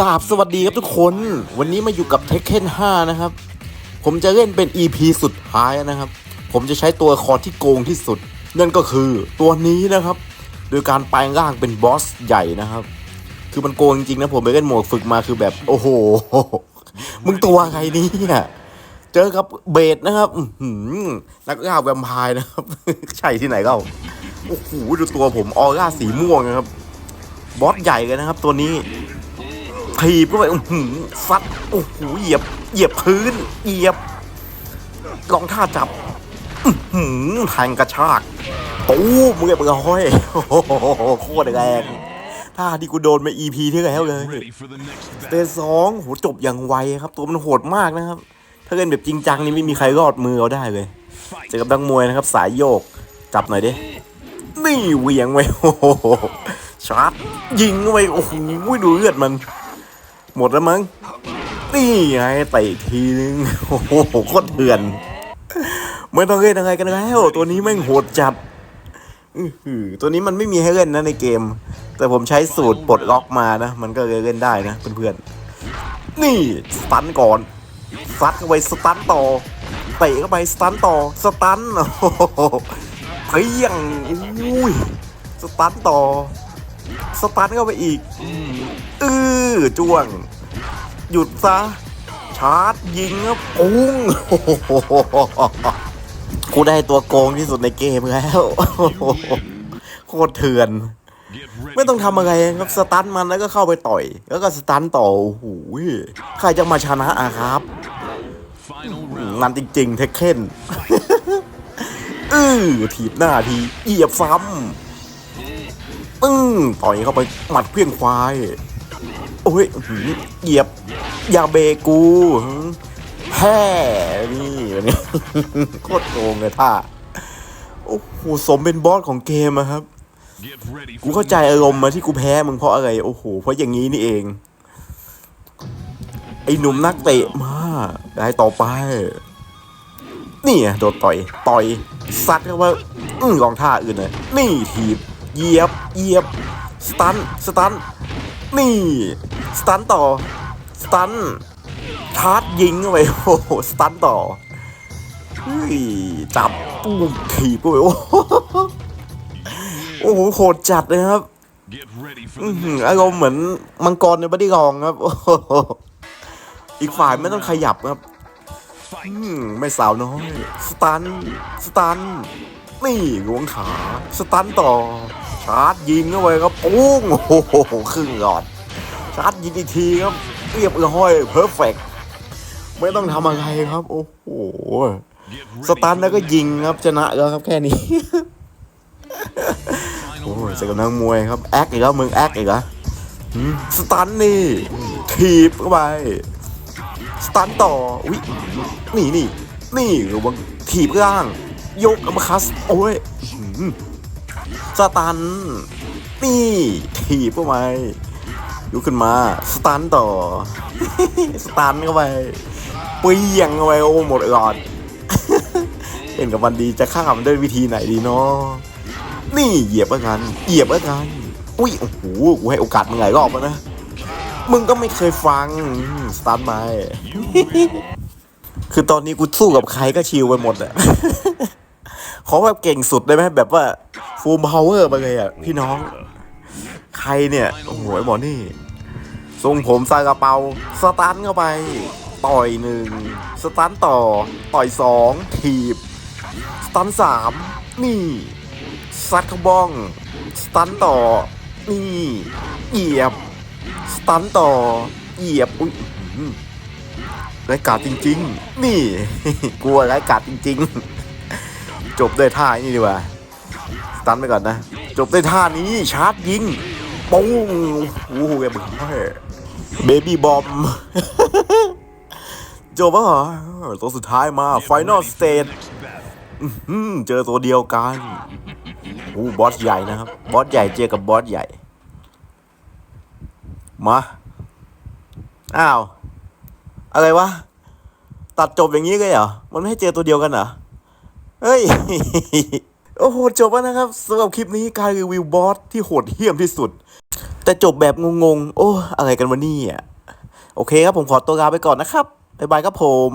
กราบสวัสดีครับทุกคน วันนี้มาอยู่กับ Tekken 5 นะครับ ผมจะเล่นเป็น EP สุดท้ายนะครับ ผมจะใช้ตัวละคอที่โกงที่สุด นั่นก็คือตัวนี้นะครับ โดยการแปลงร่างเป็นบอสใหญ่นะครับ คือมันโกงจริงๆนะผมไปเล่นโหมดฝึกมาคือแบบโอ้โห มึงตัวไงเนี่ยเจอกับเบสนะครับนักล่าแวมไพร์นะครับ ใช่ที่ไหนเล่าโอ้โหดูตัวผมออร่าสีม่วงนะครับบอสใหญ่เลยนะครับ ตัวนี้ ถีบเข้าไปอื้อหือซัดโอ้โหเหยียบ เหยียบพื้น เหยียบ ลองท่าจับอื้อหือแทงกระชากตู้มือเบอห้อยโอ้โหโคตรแรงท่าที่กูโดนมา EP ที่แล้วเลยสเตะสองโหจบอย่างไวครับ ตัวมันโหดมากนะครับ ถ้าเล่นแบบจริงจังนี่ไม่มีใครรอดมือเอาได้เลยเจอกับนักมวยนะครับ สายโยกจับหน่อยดินี่เหวียงไว้โอ้โหชาร์จยิงไว้โอ้โหดูเลือดมัน หมดแล้วมั้ง นี่ไงเตะอีกทีนึง โอ้โหโคตรเถื่อน ไม่ต้องเล่นอะไรกันแล้ว ตัวนี้แม่งโหดจัดตัวนี้มันไม่มีให้เล่นนะในเกม แต่ผมใช้สูตรปลดล็อกมานะ มันก็เลยเล่นได้นะเพื่อนๆ นี่สตันก่อนซัดเข้าไปสตันต่อเตะเข้าไปสตันต่อสตันโอ้โหเพียงอุ้ยสตันต่อ สตันเข้าไปอีก อือจ้วง หยุดซะ ชาร์จยิงครับปุ้งโอ้โหกูได้ตัวโกงที่สุดในเกมแล้วโคตรเถื่อน Get ready ไม่ต้องทำอะไรครับสตันมันแล้วก็เข้าไปต่อย แล้วก็สตันต่อโอ้โหใครจะมาชนะอะครับ final round. มันจริงๆเทคเคนอื้อถีบหน้าทีเหยียบซ้ำ อึ้งต่อยเข้าไปหมัดเพี้ยงควาย โอ้ยเหยียบยาเบกูแฮ่นี่วันนี้โคตรโกงเลยท่า โอ้โห สมเป็นบอสของเกมอะครับ กูเข้าใจอารมณ์มาที่กูแพ้มึงเพราะอะไร โอ้โห เพราะอย่างนี้นี่เอง ไอ้หนุ่มนักเตะมาได้ต่อไป นี่โดนต่อย ต่อย ซัดเข้าไปอื้อลองท่าอื่นเลย นี่ถีบ เหยียบเหยียบสตันสตันนี่สตันต่อสตันชาร์จยิงเข้าไปโอ้โหสตันต่อเฮ้ยจับปุ้มถีบเข้าไปโอ้โหโอ้โหโหดจัดเลยครับอือ the หือารมณ์เหมือนมังกรในบัดดี้กองครับอีกฝ่ายไม่ต้องขยับครับไม่สาวน้อยสตันสตัน นี่หลวงขา สตันต่อ ชาร์จยิงเข้าไปครับปุ้ง โอ้โหครึ่งหลอด ชาร์จยิงอีกทีครับ เรียบร้อยเพอร์เฟกไม่ต้องทำอะไรครับ โอ้โห สตันแล้วก็ยิงครับชนะแล้วครับแค่นี้ โอ้ย round. เจอกับนักมวยครับ แอคอีกแล้วมึงแอคอีกเหรอหืมสตันนี่ถีบเข้าไป สตันต่อ อุ้ยนี่นี่ นี่ระวังถีบล่าง ยกอัมคัส โอ้ยสตัน นี่ถีบเข้าไปยกขึ้นมา สตันต่อ สตันเข้าไปเปรี้ยงเข้าไปโอ้หมดหลอดเล่นกับมันดีจะฆ่ามันด้วยวิธีไหนดีเนาะนี่เหยียบแล้วกันเหยียบแล้วกันอุ้ยโอ้โหกูให้โอกาสมึงหลายรอบแล้วนะ มึงก็ไม่เคยฟังสตาร์ทมาคือตอนนี้กูสู้กับใครก็ชิลไปหมดอะ ขอแบบเก่งสุดได้ไหมแบบว่าฟูลพาวเวอร์ไปเลยอะพี่น้อง ใครเนี่ยโอ้โหไอ้หมอนี่ทรงผมใส่กระเป๋าสตันเข้าไป ต่อยหนึ่งสตันต่อ ต่อยสองถีบ สตันสามนี่ซัดเขาบ้องสตันต่อ นี่เหยียบ สตันต่อเหยียบอุ้ยอื้อหือไร้กาดจริง ๆ นี่ กลัวไร้กาดจริง ๆ จบด้วยท่านี้ดีกว่าสตันไปก่อนนะ จบด้วยท่านี้ชาร์จยิงปุ้งโอ้โหแกบึ้งเบบี้บอมจบแล้วเหรอตัวสุดท้ายมา Get Final ready for the Stage next battle. อืมเจอตัวเดียวกันโอ้บอสใหญ่นะครับ บอสใหญ่เจอกับบอสใหญ่ มา อ้าว อะไรวะ ตัดจบอย่างนี้เลยเหรอ มันไม่ให้เจอตัวเดียวกันเหรอ เฮ้ย โอ้โห จบแล้วนะครับสำหรับคลิปนี้การรีวิวบอสที่โหดเหี้ยมที่สุด แต่จบแบบงงๆ โอ้ อะไรกันวะเนี่ย โอเคครับผมขอตัวลาไปก่อนนะครับ บ๊ายบายครับผม